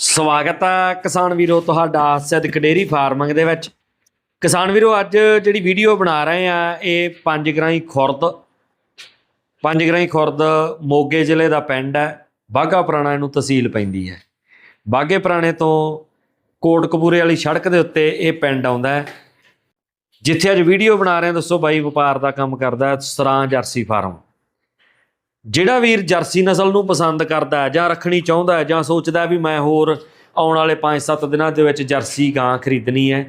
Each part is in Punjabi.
ਸਵਾਗਤ ਹੈ ਕਿਸਾਨ ਵੀਰੋ ਤੁਹਾਡਾ ਸਿੱਧਕ ਡੇਰੀ ਫਾਰਮਿੰਗ ਦੇ ਵਿੱਚ। ਕਿਸਾਨ ਵੀਰੋ, ਅੱਜ ਜਿਹੜੀ ਵੀਡੀਓ ਬਣਾ ਰਹੇ ਆ, ਇਹ ਪੰਜ ਗਰਾਈ ਖੁਰਦ। ਪੰਜ ਗਰਾਈ ਖੁਰਦ ਮੋਗੇ ਜ਼ਿਲ੍ਹੇ ਦਾ ਪਿੰਡ ਹੈ। ਬਾਗਾ ਪੁਰਾਣਾ ਇਹਨੂੰ ਤਹਿਸੀਲ ਪੈਂਦੀ ਹੈ। ਬਾਗੇ ਪੁਰਾਣੇ ਤੋਂ ਕੋਟਕਪੂਰੇ ਵਾਲੀ ਸੜਕ ਦੇ ਉੱਤੇ ਇਹ ਪਿੰਡ ਆਉਂਦਾ ਹੈ। ਜਿੱਥੇ ਅੱਜ ਵੀਡੀਓ ਬਣਾ ਰਹੇ ਹਾਂ, ਦੱਸੋ ਬਾਈ, ਵਪਾਰ ਦਾ ਕੰਮ ਕਰਦਾ ਸਰਾਂ ਜਰਸੀ ਫਾਰਮ। ਜਿਹੜਾ ਵੀਰ ਜਰਸੀ ਨਸਲ ਨੂੰ ਪਸੰਦ ਕਰਦਾ ਹੈ ਜਾਂ ਰੱਖਣੀ ਚਾਹੁੰਦਾ ਹੈ ਜਾਂ ਸੋਚਦਾ ਵੀ ਮੈਂ ਹੋਰ ਆਉਣ ਵਾਲੇ 5-7 ਦਿਨਾਂ ਦੇ ਵਿੱਚ ਜਰਸੀ ਗਾਂ ਖਰੀਦਣੀ ਹੈ,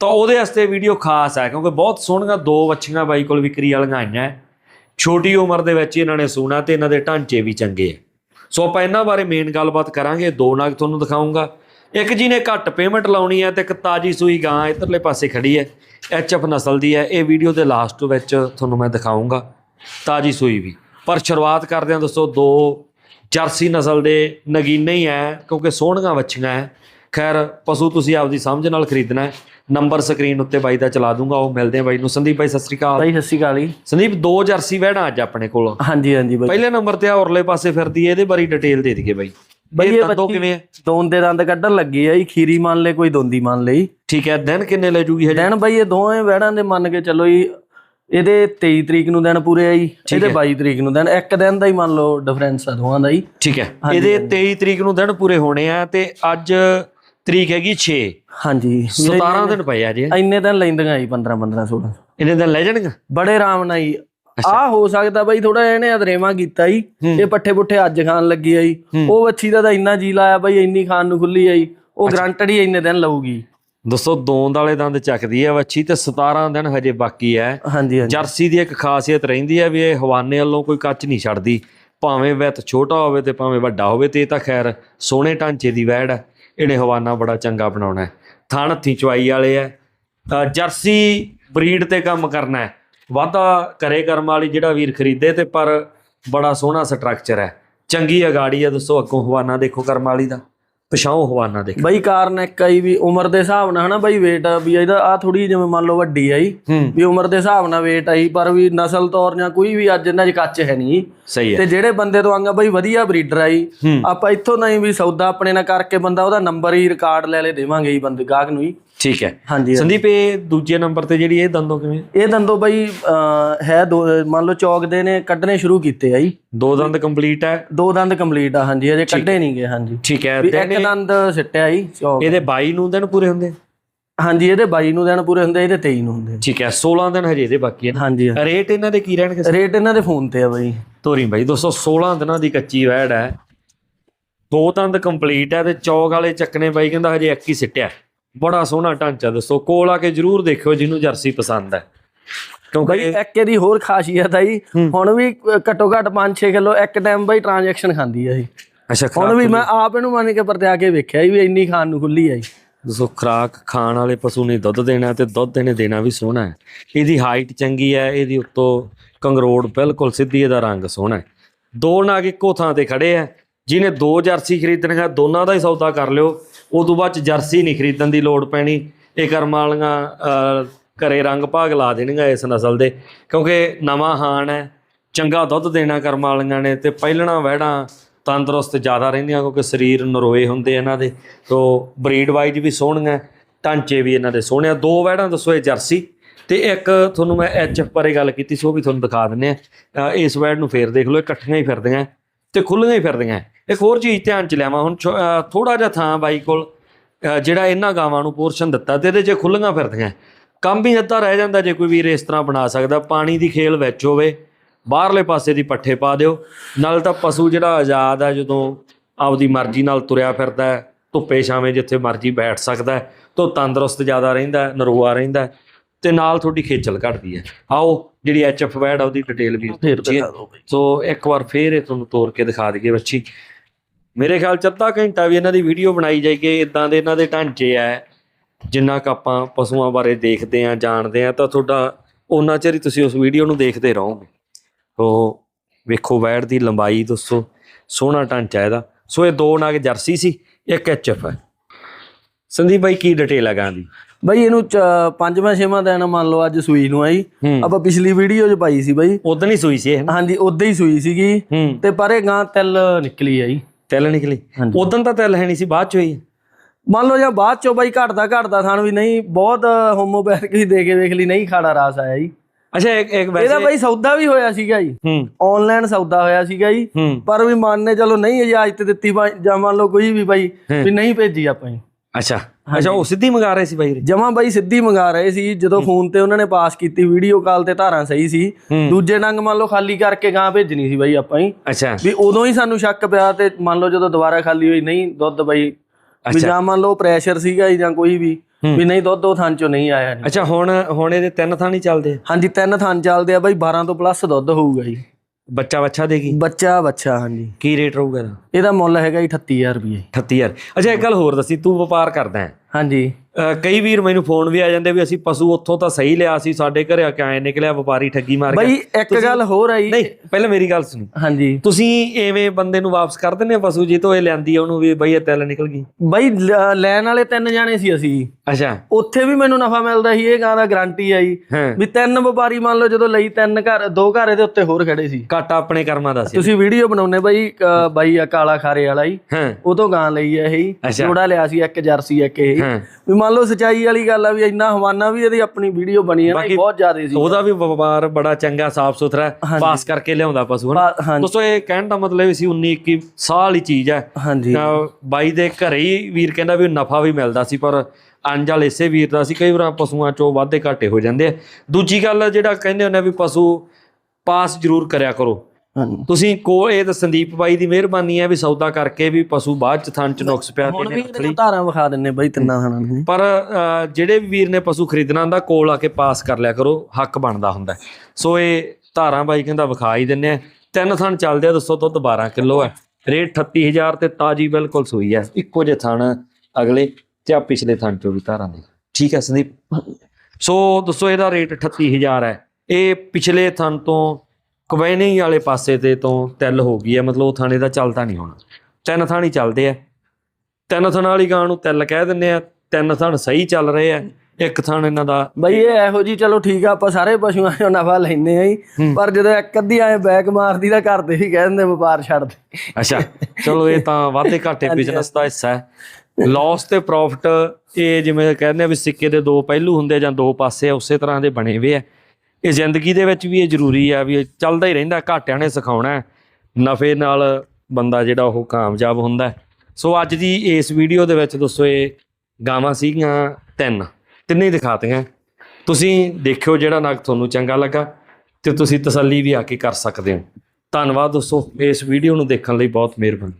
ਤਾਂ ਉਹਦੇ ਵਾਸਤੇ ਵੀਡੀਓ ਖਾਸ ਹੈ ਕਿਉਂਕਿ ਬਹੁਤ ਸੋਹਣੀਆਂ ਦੋ ਵੱਛੀਆਂ ਬਾਈ ਕੋਲ ਵਿਕਰੀ ਵਾਲੀਆਂ ਆਈਆਂ ਛੋਟੀ ਉਮਰ ਦੇ ਵਿੱਚ ਇਹਨਾਂ ਨੇ ਸੂਣਾ ਤੇ ਇਹਨਾਂ ਦੇ ਢਾਂਚੇ ਵੀ ਚੰਗੇ ਹੈ। ਸੋ ਆਪਾਂ ਇਹਨਾਂ ਬਾਰੇ ਮੇਨ ਗੱਲਬਾਤ ਕਰਾਂਗੇ, ਦੋ ਨਗ ਤੁਹਾਨੂੰ ਦਿਖਾਉਂਗਾ। ਇੱਕ ਜੀ ਨੇ ਘੱਟ ਪੇਮੈਂਟ ਲਾਉਣੀ ਹੈ ਤੇ ਇੱਕ ਤਾਜੀ ਸੂਈ ਗਾਂ ਇਧਰਲੇ ਪਾਸੇ ਖੜੀ ਹੈ ਐਚਐਫ ਨਸਲ ਦੀ ਹੈ। ਇਹ ਵੀਡੀਓ ਦੇ ਲਾਸਟ ਵਿੱਚ ਤੁਹਾਨੂੰ ਮੈਂ ਦਿਖਾਉਂਗਾ, ਤਾਜੀ ਸੂਈ ਵੀ। ਪਰ ਸ਼ੁਰੂਆਤ ਕਰਦੇ ਹਾਂ ਦੋਸਤੋ ਦੋ ਜਰਸੀ ਨਸਲ ਦੇ ਨਗੀਨੇ ਹੀ ਹੈ ਕਿਉਂਕਿ ਸੋਹਣੀਆਂ ਵੱਛੀਆਂ ਹੈ। ਖੈਰ ਪਸ਼ੂ ਤੁਸੀਂ ਆਪਦੀ ਸਮਝ ਨਾਲ ਖਰੀਦਣਾ ਹੈ। ਨੰਬਰ ਸਕਰੀਨ ਉੱਤੇ ਬਾਈ ਦਾ ਚਲਾ ਦੂੰਗਾ ਉਹ ਮਿਲਦੇ ਆ ਬਾਈ ਨੂੰ। ਸੰਦੀਪ ਬਾਈ ਸਤਿ ਸ੍ਰੀ ਅਕਾਲ। ਬਾਈ ਸਤਿ ਸ਼੍ਰੀ ਅਕਾਲ ਜੀ। ਸੰਦੀਪ ਦੋ ਜਰਸੀ ਵਹਿਣਾ ਅੱਜ ਆਪਣੇ ਕੋਲ। ਹਾਂਜੀ ਹਾਂਜੀ ਬਾਈ। ਪਹਿਲੇ ਨੰਬਰ ਤੇ ਆ ਉਰਲੇ ਪਾਸੇ ਫਿਰਦੀ ਹੈ ਇਹਦੇ ਬਾਰੇ ਡਿਟੇਲ ਦੇ ਦਈਏ ਬਾਈ। ਬਾਈ ਇਹ ਤਦੋਂ ਬੱਚੀ- ਕਿਵੇਂ ਹੈ? ਦੋਨ ਦੇ ਦੰਦ ਕੱਢਣ ਲੱਗੀ ਆ ਜੀ ਖੀਰੀ ਮੰਨ ਲੈ ਕੋਈ ਦੋਂਦੀ ਮੰਨ ਲਈ। ਠੀਕ ਹੈ ਦਿਨ ਕਿੰਨੇ ਲੈ ਜੂਗੀ ਹਜੇ? ਦਿਨ ਬਾਈ ਇਹ ਦੋਵੇਂ ਵਹਿੜਾਂ ਦੇ ਮੰਨ ਕੇ ਚੱਲੋ ਜੀ ਇਹਦੇ 23 ਤਰੀਕ ਨੂੰ ਦਿਨ ਪੂਰੇ ਆ ਜੀ ਇਹਦੇ 22 ਤਰੀਕ ਨੂੰ ਦਿਨ ਇੱਕ ਦਿਨ ਦਾ ਹੀ ਮੰਨ ਲਓ ਡਿਫਰੈਂਸ ਆ ਦੋਵਾਂ ਦਾ ਜੀ ਠੀਕ ਹੈ। ਇਹਦੇ 23 ਤਰੀਕ ਨੂੰ ਦਿਨ ਪੂਰੇ ਹੋਣੇ ਆ ਤੇ ਅੱਜ ਤਰੀਕ ਹੈਗੀ 6 ਹਾਂਜੀ। 17 ਦਿਨ ਪਏ ਆ ਜੇ। ਇੰਨੇ ਦਿਨ ਲੈਂਦੀਆਂ ਜੀ 15 15 16 ਇਹਨੇ ਦਿਨ ਲੈ ਜਾਣਗੇ? ਬੜੇ ਆਰਾਮ ਨਾਲ ਜੀ। ਆ ਹੋ ਸਕਦਾ ਬਾਈ ਥੋੜਾ ਇਹਨੇ ਅਦਰੇਵਾ ਕੀਤਾ ਜੀ। ਇਹ ਪੱਠੇ ਪੁੱਠੇ ਅੱਜ ਖਾਣ ਲੱਗੀ ਆ ਜੀ। ਉਹ ਵੱਛੀ ਦਾ ਤਾਂ ਇੰਨਾ ਜੀ ਲਾਇਆ ਬਾਈ ਇੰਨੀ ਖਾਣ ਨੂੰ ਖੁੱਲੀ ਆ ਜੀ। ਉਹ ਗਰੰਟਡ ਹੀ ਇੰਨੇ ਦਿਨ ਲਊਗੀ। ਦੋਸਤੋ ਦੋਂਦ ਵਾਲੇ ਦੰਦ ਚੱਕਦੀ ਹੈ ਵੱਛੀ ਤੇ 17 ਦਿਨ ਹਜੇ ਬਾਕੀ ਹੈ ਹਾਂਜੀ ਹਾਂਜੀ। ਜਰਸੀ ਦੀ ਇੱਕ ਖਾਸੀਅਤ ਰਹਿੰਦੀ ਹੈ ਵੀ ਇਹ ਹਵਾਨੇ ਵੱਲੋਂ ਕੋਈ ਕੱਚ ਨਹੀਂ ਛੱਡਦੀ। ਭਾਵੇਂ ਵਿੱਤ ਛੋਟਾ ਹੋਵੇ ਤੇ ਭਾਵੇਂ ਵੱਡਾ ਹੋਵੇ ਤੇ ਇਹ ਤਾਂ ਖੈਰ ਸੋਹਣੇ ਢਾਂਚੇ ਦੀ ਵੈੜ ਹੈ ਇਹਨੇ ਹਵਾਨਾ ਬੜਾ ਚੰਗਾ ਬਣਾਉਣਾ ਹੈ ਥਣ ਹੱਥੀ ਚਵਾਈ ਵਾਲੇ ਹੈ ਜਰਸੀ ਬਰੀਡ ਤੇ ਕੰਮ ਕਰਨਾ ਹੈ ਵਾਧਾ ਕਰੇ ਕਰਮ ਵਾਲੀ ਜਿਹੜਾ ਵੀਰ ਖਰੀਦੇ ਤੇ ਪਰ ਬੜਾ ਸੋਹਣਾ ਸਟਰਕਚਰ ਹੈ ਚੰਗੀ ਅਗਾੜੀ ਹੈ ਦੋਸਤੋ ਅੱਗੋਂ ਹਵਾਨਾ ਦੇਖੋ ਕਰਮ ਵਾਲੀ ਦਾ। ਪਿਛਾਉ ਹਵਾਨਾ ਦੇਖੋ। ਬਈ ਕਾਰਨ ਇੱਕ ਆਈ ਵੀ ਉਮਰ ਦੇ ਹਿਸਾਬ ਨਾਲ ਹਨਾ ਬਈ weight ਵੀ ਇਹਦਾ ਆ ਥੋੜੀ ਜਿਵੇਂ ਮੰਨ ਲਓ ਵੱਡੀ ਆਈ ਹੂੰ। ਵੀ ਉਮਰ ਦੇ ਹਿਸਾਬ ਨਾਲ weight ਆਈ ਪਰ ਵੀ ਨਸਲ ਤੌਰ ਜਾਂ ਕੋਈ ਵੀ ਅੱਜ ਇਹਨਾਂ 'ਚ ਕੱਚ ਹੈ ਨਹੀਂ ਸਹੀ ਹੈ। ਤੇ ਜਿਹੜੇ ਬੰਦੇ ਤੋਂ ਆਂਗਾ ਬਈ ਵਧੀਆ ਬਰੀਡਰ ਆਈ ਹੂੰ। ਆਪਾਂ ਇੱਥੋਂ ਨਹੀਂ ਵੀ ਸੌਦਾ ਆਪਣੇ ਨਾਲ ਕਰਕੇ ਬੰਦਾ ਉਹਦਾ ਨੰਬਰ ਹੀ ਰਿਕਾਰਡ ਲੈ ਲੈ ਦੇਵਾਂਗੇ ਜੀ ਬੰਦੇ ਗਾਹਕ ਨੂੰ ਹੀ ਠੀਕ ਹੈ। ਹਾਂਜੀ ਸੰਦੀਪ ਇਹ ਦੂਜੇ ਨੰਬਰ ਤੇ ਜਿਹੜੀ ਇਹ ਦੰਦੋਂ ਕਿਵੇਂ? ਇਹ ਦੰਦੋ ਬਈ ਹੈ ਦੋ ਮੰਨ ਲਓ ਚੌਕ ਦੇ ਨੇ ਕੱਢਣੇ ਸ਼ੁਰੂ ਕੀਤੇ ਆ ਜੀ। ਦੋ ਦੰਦ ਕੰਪਲੀਟ ਹੈ। ਦੋ ਦੰਦ ਕੰਪਲੀਟ ਆ ਹਾਂਜੀ ਅਜੇ ਕੱਢੇ ਨਹੀਂ ਗਏ ਹਾਂਜੀ। ਠੀਕ ਹੈ ਵੀ ਦੰਦ ਸਿੱਟਿਆ ਜੀ ਚੌਕ। ਇਹਦੇ 22 ਨੂੰ ਦਿਨ ਪੂਰੇ ਹੁੰਦੇ? ਹਾਂਜੀ ਇਹਦੇ 22 ਨੂੰ ਦਿਨ ਪੂਰੇ ਹੁੰਦੇ ਇਹਦੇ 23 ਨੂੰ ਹੁੰਦੇ। ਠੀਕ ਹੈ 16 ਦਿਨ ਹਜੇ ਇਹਦੇ ਬਾਕੀ ਹੈ ਹਾਂਜੀ। ਰੇਟ ਇਹਨਾਂ ਦੇ ਕੀ ਰਹਿਣਗੇ? ਰੇਟ ਇਹਨਾਂ ਦੇ ਫੋਨ ਤੇ ਆ ਬਈ। ਤੋਰੀ ਬਾਈ 216 ਦਿਨਾਂ ਦੀ ਕੱਚੀ ਵੈੜ ਹੈ। ਦੋ ਦੰਦ ਕੰਪਲੀਟ ਹੈ ਤੇ ਚੌਕ ਵਾਲੇ ਚੱਕਨੇ ਬਾਈ ਕਹਿੰਦਾ ਹਜੇ ਇੱਕ ਹੀ ਸਿੱਟਿਆ। ਬੜਾ ਸੋਹਣਾ ਢਾਂਚਾ ਦੱਸੋ ਕੋਲ ਆ ਕੇ ਜਰੂਰ ਦੇਖਿਓ ਜਿਹਨੂੰ ਜਰਸੀ ਪਸੰਦ ਹੈ। ਕਿਉਂਕਿ ਇੱਕ ਇਹਦੀ ਹੋਰ ਖਾਸੀਅਤ ਆ ਜੀ। ਹੁਣ ਵੀ ਘੱਟੋ ਘੱਟ 5-6 ਕਿਲੋ ਇੱਕ ਟਾਈਮ ਬਈ ਟ੍ਰਾਂਜੈਕਸ਼ਨ ਖਾਂਦੀ ਆ ਜੀ ਅੱਛਾ ਹੁਣ ਵੀ ਮੈਂ ਆਪ ਇਹਨੂੰ ਮੰਨ ਕੇ ਪਰਤਿਆ ਕੇ ਵੇਖਿਆ ਵੀ ਇੰਨੀ ਖਾਣ ਨੂੰ ਖੁੱਲੀ ਆ ਜੀ ਦੱਸੋ ਖਰਾਕ ਖਾਣ ਵਾਲੇ ਪਸ਼ੂ ਨੇ ਦੁੱਧ ਦੇਣਾ ਤੇ ਦੁੱਧ ਇਹਨੇ ਦੇਣਾ ਵੀ ਸੋਹਣਾ ਹੈ। ਇਹਦੀ ਹਾਈਟ ਚੰਗੀ ਹੈ ਇਹਦੀ ਉੱਤੋਂ ਕੰਗਰੋੜ ਬਿਲਕੁਲ ਸਿੱਧੀ ਇਹਦਾ ਰੰਗ ਸੋਹਣਾ ਹੈ। ਦੋ ਨਾਗ ਇੱਕੋ ਥਾਂ ਤੇ ਖੜੇ ਆ ਜਿਹਨੇ ਦੋ ਜਰਸੀ ਖਰੀਦਣੀਆਂ ਦੋਨਾਂ ਦਾ ਹੀ ਸੌਦਾ ਕਰ ਲਿਓ। ਉਸ ਤੋਂ ਬਾਅਦ ਜਰਸੀ ਨਹੀਂ ਖਰੀਦਣ ਦੀ ਲੋੜ ਪੈਣੀ। ਇਹ ਕਰਮ ਵਾਲੀਆਂ ਅਹ, ਘਰੇ ਰੰਗ ਭਾਗ ਲਾ ਦੇਣਗੇ ਇਸ ਨਸਲ ਦੇ। ਕਿਉਂਕਿ ਨਵਾਂ ਹਾਣ ਹੈ ਚੰਗਾ ਦੁੱਧ ਦੇਣਾ ਕਰਮ ਵਾਲੀਆਂ ਨੇ ਤੇ ਪਹਿਲਣਾ ਵਹਿੜਾਂ ਤੰਦਰੁਸਤ ਜ਼ਿਆਦਾ ਰਹਿੰਦੀਆਂ ਕਿਉਂਕਿ ਸਰੀਰ ਨਰੋਏ ਹੁੰਦੇ ਇਹਨਾਂ ਦੇ ਸੋ ਬਰੀਡ ਵਾਈਜ਼ ਵੀ ਸੋਹਣੀਆਂ ਢਾਂਚੇ ਵੀ ਇਹਨਾਂ ਦੇ ਸੋਹਣੇ ਆ। ਦੋ ਵਹਿੜਾਂ ਦੱਸੋ ਇਹ ਜਰਸੀ ਤੇ ਇੱਕ ਤੁਹਾਨੂੰ ਮੈਂ ਐਚਐਫ ਬਾਰੇ ਗੱਲ ਕੀਤੀ ਸੀ, ਉਹ ਵੀ ਤੁਹਾਨੂੰ ਦਿਖਾ ਦਿੰਨੇ ਆ। ਇਸ ਵੈੜ ਨੂੰ ਫੇਰ ਦੇਖ ਲਓ ਇਕੱਠੀਆਂ ਹੀ ਫਿਰਦੀਆਂ ਤੇ ਖੁੱਲੀਆਂ ਹੀ ਫਿਰਦੀਆਂ ਇੱਕ ਹੋਰ ਚੀਜ਼ ਧਿਆਨ ਚ ਲਿਆਵਾਂ, ਹੁਣ ਥੋੜਾ ਜਿਹਾ ਥਾਂ ਬਾਈ ਕੋਲ ਜਿਹੜਾ ਇਹਨਾਂ ਗਾਵਾਂ ਨੂੰ ਪੋਰਸ਼ਨ ਦਿੱਤਾ ਤੇ ਇਹਦੇ 'ਚ ਖੁੱਲੀਆਂ ਫਿਰਦੀਆਂ ਕੰਮ ਵੀ ਅੱਧਾ ਰਹਿ ਜਾਂਦਾ, ਜੇ ਕੋਈ ਵੀਰ ਇਸ ਤਰ੍ਹਾਂ ਬਣਾ ਸਕਦਾ, ਪਾਣੀ ਦੀ ਖੇਲ ਵਿੱਚ ਹੋਵੇ ਬਾਹਰਲੇ ਪਾਸੇ ਦੀ ਪੱਠੇ ਪਾ ਦਿਓ। ਨਾਲ ਤਾਂ ਪਸ਼ੂ ਜਿਹੜਾ ਆਜ਼ਾਦ ਹੈ ਜਦੋਂ ਆਪਦੀ ਮਰਜ਼ੀ ਨਾਲ ਤੁਰਿਆ ਫਿਰਦਾ ਹੈ ਧੁੱਪੇ ਛਾਵੇਂ ਜਿੱਥੇ ਮਰਜ਼ੀ ਬੈਠ ਸਕਦਾ ਹੈ ਤੋਂ ਤੰਦਰੁਸਤ ਜ਼ਿਆਦਾ ਰਹਿੰਦਾ ਨਰੋਆ ਰਹਿੰਦਾ ਤੇ ਨਾਲ ਤੁਹਾਡੀ ਖੇਚਲ ਘਟਦੀ ਹੈ। ਆਓ ਜਿਹੜੀ ਐਚਐਫ ਵੈਡ ਆ ਉਹਦੀ ਡਿਟੇਲ ਵੀ ਫੇਰ। ਦਿਖਾ ਦਿਓ ਸੋ ਇੱਕ ਵਾਰ ਫੇਰ ਇਹ ਤੁਹਾਨੂੰ ਤੋੜ ਕੇ ਦਿਖਾ ਦਈਏ ਬੱਚੀ। ਮੇਰੇ ਖਿਆਲ ਚ ਅੱਧਾ ਘੰਟਾ ਵੀ ਇਹਨਾਂ ਦੀ ਵੀਡੀਓ ਬਣਾਈ ਜਾਈਏ ਇਦਾਂ ਦੇ ਇਹਨਾਂ ਦੇ ਢਾਂਚੇ ਆ ਜਿੰਨਾ ਕ ਆਪਾਂ ਪਸ਼ੂਆਂ ਬਾਰੇ ਦੇਖਦੇ ਆ ਜਾਣਦੇ ਆ ਤਾਂ ਤੁਹਾਡਾ ਉਹਨਾਂ ਚਿਰ ਹੀ ਤੁਸੀਂ ਉਸ ਵੀਡੀਓ ਨੂੰ ਦੇਖਦੇ ਰਹੋਗੇ। ਸੋ ਵੇਖੋ ਵੈੜ ਦੀ ਲੰਬਾਈ ਦੱਸੋ ਸੋਹਣਾ ਢਾਂਚਾ ਇਹਦਾ। ਸੋ ਇਹ ਦੋ ਨਾਗ ਜਰਸੀ ਸੀ ਇੱਕ ਐਚਐਫ ਹੈ। ਸੰਦੀਪ ਬਾਈ ਕੀ ਡਿਟੇਲ ਹੈ ਗਾਂ ਦੀ? ਬਈ ਇਹਨੂੰ ਪੰਜਵਾਂ ਛੇਵਾਂ ਦਿਨ ਮੰਨ ਲਓ ਅੱਜ ਸੂਈ ਨੂੰ ਆਈ। ਆਪਾਂ ਪਿਛਲੀ ਵੀਡੀਓ 'ਚ ਪਾਈ ਸੀ ਬਈ। ਉਦੋਂ ਹੀ ਸੂਈ ਸੀ ਇਹ? ਹਾਂਜੀ ਉਦਾਂ ਹੀ ਸੂਈ ਸੀਗੀ। ਤੇ ਪਰ ਇਹ ਗਾਂ ਤਿਲ ਨਿਕਲੀ ਆ ਜੀ ਤਿਲ ਨਿਕਲੀ। ਉਦੋਂ ਤਾਂ ਤਿਲ ਹੈ ਨਹੀਂ ਸੀ ਬਾਅਦ ਚ ਹੋਈ। ਮੰਨ ਲਓ ਜਾਂ ਬਾਅਦ ਚੋਂ ਬਾਈ ਘਟਦਾ ਘਟਦਾ ਥਣ ਵੀ ਨਹੀਂ ਬਹੁਤ ਹੋਮੋਪੈਥਿਕ ਵੀ ਦੇ ਕੇ ਵੇਖ ਲਈ ਨਹੀਂ ਖਾੜਾ ਰਾਸ ਆਇਆ ਜੀ। ਅੱਛਾ ਇੱਕ ਇੱਕ ਇਹਦਾ ਵੈਸੇ ਬਾਈ ਸੌਦਾ ਵੀ ਹੋਇਆ ਸੀਗਾ ਜੀ। ਹੂੰ। ਆਨਲਾਈਨ ਸੌਦਾ ਹੋਇਆ ਸੀਗਾ ਜੀ। ਪਰ ਵੀ ਮੰਨਨੇ ਚਲੋ ਨਹੀਂ ਇਜਾਜ਼ਤ ਦਿੱਤੀ ਜਾਂ ਮੰਨ ਲਓ ਕੋਈ ਵੀ ਬਾਈ ਵੀ ਨਹੀਂ ਭੇਜੀ ਆਪਾਂ ਜੀ। ਅੱਛਾ। ਅੱਛਾ ਉਹ ਸਿੱਧੀ ਮੰਗਾ ਰਹੇ ਸੀ ਬਾਈ ਜਮਾ ਬਾਈ ਸਿੱਧੀ ਮੰਗਾ ਰਹੇ ਸੀ ਜਦੋਂ ਫੋਨ ਤੇ ਉਹਨਾਂ ਨੇ ਪਾਸ ਕੀਤੀ ਵੀਡੀਓ ਕਾਲ ਤੇ ਧਾਰਾਂ ਸਹੀ ਸੀ। ਦੂਜੇ ਨੰਗ ਮੰਨ ਲਓ ਖਾਲੀ ਕਰਕੇ ਗਾਂ ਭੇਜਣੀ ਸੀ ਬਾਈ ਆਪਾਂ ਹੀ ਅੱਛਾ। ਵੀ ਉਦੋਂ ਹੀ ਸਾਨੂੰ ਸ਼ੱਕ ਪਿਆ ਤੇ ਮੰਨ ਲਓ ਜਦੋਂ ਦੁਬਾਰਾ ਖਾਲੀ ਹੋਈ ਨਹੀਂ ਦੁੱਧ ਬਾਈ ਵੀ ਜਾਂ ਮੰਨ ਲਓ ਪ੍ਰੈਸ਼ਰ ਸੀਗਾ ਜਾਂ ਕੋਈ ਵੀ ਵੀ ਨਹੀਂ ਦੁੱਧ ਉਹ ਥਾਂ ਚੋਂ ਨਹੀਂ ਆਇਆ ਨਹੀਂ ਅੱਛਾ ਹੁਣ ਹੁਣ ਇਹਦੇ ਤਿੰਨ ਥਾਂ ਨਹੀਂ ਚੱਲਦੇ? ਹਾਂਜੀ ਤਿੰਨ ਥਾਂ ਚੱਲਦੇ ਆ ਬਾਈ 12 ਤੋਂ ਪਲੱਸ ਦੁੱਧ ਹੋਊਗਾ ਜੀ। ਬੱਚਾ ਬੱਚਾ ਦੇਗੀ ਬੱਚਾ ਬੱਚਾ ਹਾਂਜੀ। ਕੀ ਰੇਟ ਰਹੂਗਾ ਇਹਦਾ? ਇਹਦਾ ਮੁੱਲ ਹੈਗਾ ਜੀ 38000 ਰੁਪਏ 38000 ਅੱਛਾ ਇੱਕ ਗੱਲ ਹੋਰ ਦੱਸੀ ਤੂੰ ਵਪਾਰ ਕਰਦਾ ਹੈ। ਹਾਂਜੀ। ਕਈ ਵੀਰ ਮੈਨੂੰ ਫੋਨ ਵੀ ਆ ਜਾਂਦੇ ਵੀ ਅਸੀਂ ਪਸ਼ੂ ਉੱਥੋਂ ਤਾਂ ਸਹੀ ਲਿਆ ਸੀ ਸਾਡੇ ਘਰੇ ਆ ਕੇ ਆਏ ਨਿਕਲਿਆ ਵਪਾਰੀ ਠੱਗੀ ਮਾਰ ਗਿਆ। ਬਾਈ ਇੱਕ ਗੱਲ ਹੋਰ ਆਈ। ਨਹੀਂ ਪਹਿਲਾਂ ਮੇਰੀ ਗੱਲ ਸੁਣੀ। ਹਾਂਜੀ। ਤੁਸੀਂ ਐਵੇਂ ਬੰਦੇ ਨੂੰ ਵਾਪਸ ਕਰ ਦਿੰਦੇ ਹੋ ਪਸ਼ੂ ਜੀ ਤੋਂ ਇਹ ਲਿਆਂਦੀ ਆ ਉਹਨੂੰ ਵੀ ਬਈ ਇਹ ਤਿਲ ਨਿਕਲ ਗਈ? ਬਾਈ ਲੈਣ ਵਾਲੇ ਤਿੰਨ ਜਾਣੇ ਸੀ ਅਸੀਂ। ਅੱਛਾ। ਉੱਥੇ ਵੀ ਮੈਨੂੰ ਨਫਾ ਮਿਲਦਾ ਸੀ ਇਹ ਗਾਂ ਦਾ ਗਾਰੰਟੀ ਆਈ ਹਾਂ। ਵੀ ਤਿੰਨ ਵਪਾਰੀ ਮੰਨ ਲਓ ਜਦੋਂ ਲਈ ਤਿੰਨ ਘਰ ਦੋ ਘਰ ਇਹਦੇ ਉੱਤੇ ਹੋਰ ਖੜੇ ਸੀ। ਘਾਟਾ ਆਪਣੇ ਕਰਮਾਂ ਦਾ ਸੀ। ਤੁਸੀਂ ਵੀਡੀਓ ਬਣਾਉਨੇ ਬਾਈ ਬਾਈ ਆ ਕਾਲਾ ਖਾਰੇ ਵਾਲਾ ਹੀ ਹਾਂ। ਉਹ ਤੋਂ ਗਾਂ ਲਈ ਹੈ ਇਹ ਅੱਛਾ। ਜੋੜਾ ਲਿਆ ਸੀ ਇੱਕ ਜਰਸੀ ਇੱਕ ਇਹ ਹਾਂ। ਵੀ ਮੰਨ ਲਓ ਸਚਾਈ ਵਾਲੀ ਗੱਲ ਆ ਵੀ ਇੰਨਾ ਹਵਾਨਾ ਵੀ ਇਹਦੀ ਆਪਣੀ ਵੀਡੀਓ ਬਣੀ ਹੈ ਨਾ ਇਹ ਬਹੁਤ ਜ਼ਿਆਦਾ ਸੀ। ਉਹਦਾ ਵੀ ਵਪਾਰ ਬੜਾ ਚੰਗਾ ਸਾਫ਼ ਸੁਥਰਾ ਪਾਸ ਕਰਕੇ ਲਿਆਉਂਦਾ ਪਸ਼ੂ ਹਨ ਦੋਸਤੋ ਇਹ ਕਹਿਣ ਦਾ ਮਤਲਬ ਇਹ ਸੀ 19 21 ਸਾਲ ਹੀ ਚੀਜ਼ ਹੈ ਹਾਂਜੀ। ਬਾਈ ਦੇ ਘਰੇ ਹੀ ਵੀਰ ਕਹਿੰਦਾ ਵੀ ਨਫਾ ਵੀ ਮਿਲਦਾ ਸੀ ਪਰ ਅੰਜਲ ਇਸੇ ਵੀਰ ਦਾ ਸੀ। ਕਈ ਵਾਰ ਪਸ਼ੂਆਂ ਚੋਂ ਵਾਧੇ ਘਾਟੇ ਹੋ ਜਾਂਦੇ ਆ। ਦੂਜੀ ਗੱਲ ਜਿਹੜਾ ਕਹਿੰਦੇ ਹੁੰਦੇ ਆ ਵੀ ਪਸ਼ੂ ਪਾਸ ਜ਼ਰੂਰ ਕਰਿਆ ਕਰੋ। ਤੁਸੀਂ ਕੋ ਇਹ ਤਾਂ ਸੰਦੀਪ ਬਾਈ ਦੀ ਮਿਹਰਬਾਨੀ ਹੈ ਵੀ ਸੌਦਾ ਕਰਕੇ ਵੀ ਪਸ਼ੂ ਬਾਅਦ ਚ ਥਣ ਚ ਨੁਕਸ ਪਿਆ ਤੇ ਇਹਦੇ ਕੋਲ ਧਾਰਾਂ ਵਿਖਾ ਦਿੰਨੇ ਬਾਈ ਤਿੰਨਾਂ ਥਾਣਾ ਨੂੰ। ਪਰ ਜਿਹੜੇ ਵੀ ਵੀਰ ਨੇ ਪਸ਼ੂ ਖਰੀਦਣਾ ਹੁੰਦਾ ਕੋਲ ਆ ਕੇ ਪਾਸ ਕਰ ਲਿਆ ਕਰੋ ਹੱਕ ਬਣਦਾ ਹੁੰਦਾ। ਸੋ ਇਹ ਧਾਰਾਂ ਬਾਈ ਕਹਿੰਦਾ ਵਿਖਾ ਹੀ ਦਿੰਨੇ ਆ। ਤਿੰਨ ਥਣ ਚੱਲਦੇ ਆ ਦੱਸੋ ਦੁੱਧ 12 ਕਿਲੋ ਹੈ। ਰੇਟ 38000 ਤੇ ਤਾਜੀ ਬਿਲਕੁਲ ਸੂਈ ਹੈ। ਇੱਕੋ ਜਿਹੇ ਥਣ ਅਗਲੇ ਤੇ ਆ ਪਿਛਲੇ ਥਣ ਚੋਂ ਵੀ ਧਾਰਾਂ ਦੇ। ਠੀਕ ਹੈ ਸੰਦੀਪ? ਸੋ ਦੱਸੋ ਇਹਦਾ ਰੇਟ 38000 ਹੈ। ਇਹ ਪਿਛਲੇ ਥਣ ਤੋਂ ਕਵੈਣੀ ਵਾਲੇ ਪਾਸੇ ਤੇ ਤੋਂ ਤਿਲ ਹੋ ਗਈ ਹੈ ਮਤਲਬ ਉਹ ਥਾਣੇ ਦਾ ਚੱਲਦਾ ਨਹੀਂ ਹੋਣਾ। ਤਿੰਨ ਥਾਣੀ ਚੱਲਦੇ ਆ। ਤਿੰਨ ਥਣ ਵਾਲੀ ਗਾਂ ਨੂੰ ਤਿਲ ਕਹਿ ਦਿੰਨੇ ਆ ਤਿੰਨ ਥਣ ਸਹੀ ਚੱਲ ਰਹੇ ਆ ਇੱਕ ਥਣ ਇਹਨਾਂ ਦਾ ਬਈ ਇਹ ਇਹੋ ਜੀ ਚਲੋ ਠੀਕ ਆ ਆਪਾਂ ਸਾਰੇ ਪਸ਼ੂਆਂ ਚੋਂ ਨਫਾ ਲੈਨੇ ਆ ਜੀ। ਪਰ ਜਦੋਂ ਇੱਕ ਅੱਧੀ ਐ ਬੈਕ ਮਾਰਦੀ ਤਾਂ ਕਰਦੇ ਹੀ ਕਹਿ ਦਿੰਦੇ ਵਪਾਰ ਛੱਡ ਦੇ। ਅੱਛਾ ਚਲੋ ਇਹ ਤਾਂ ਵਾਧੇ ਘਾਟੇ ਬਿਜ਼ਨਸ ਦਾ ਹਿੱਸਾ ਹੈ। ਲਾਸ ਤੇ ਪ੍ਰੋਫਿਟ ਇਹ ਜਿਵੇਂ ਕਹਿੰਦੇ ਆ ਵੀ ਸਿੱਕੇ ਦੇ ਦੋ ਪਹਿਲੂ ਹੁੰਦੇ ਆ ਜਾਂ ਦੋ ਪਾਸੇ ਆ ਉਸੇ ਤਰ੍ਹਾਂ ਦੇ ਬਣੇ ਹੋਏ ਆ। ਇਹ ਜ਼ਿੰਦਗੀ ਦੇ ਵਿੱਚ ਵੀ ਇਹ ਜ਼ਰੂਰੀ ਆ ਵੀ ਇਹ ਚੱਲਦਾ ਹੀ ਰਹਿੰਦਾ, ਘਾਟਿਆਂ ਨੇ ਸਿਖਾਉਣਾ ਨਫੇ ਨਾਲ ਬੰਦਾ ਜਿਹੜਾ ਉਹ ਕਾਮਯਾਬ ਹੁੰਦਾ ਸੋ ਅੱਜ ਦੀ ਇਸ ਵੀਡੀਓ ਦੇ ਵਿੱਚ ਦੋਸਤੋ ਇਹ ਗਾਵਾਂ ਸੀਗੀਆਂ ਤਿੰਨ, ਤਿੰਨੇ ਹੀ ਦਿਖਾਤੀਆਂ। ਤੁਸੀਂ ਦੇਖਿਓ ਜਿਹੜਾ ਨਗ ਤੁਹਾਨੂੰ ਚੰਗਾ ਲੱਗਾ ਤੇ ਤੁਸੀਂ ਤਸੱਲੀ ਵੀ ਆ ਕੇ ਕਰ ਸਕਦੇ ਹੋ। ਧੰਨਵਾਦ ਦੋਸਤੋ, ਇਸ ਵੀਡੀਓ ਨੂੰ ਦੇਖਣ ਲਈ ਬਹੁਤ ਮਿਹਰਬਾਨੀ।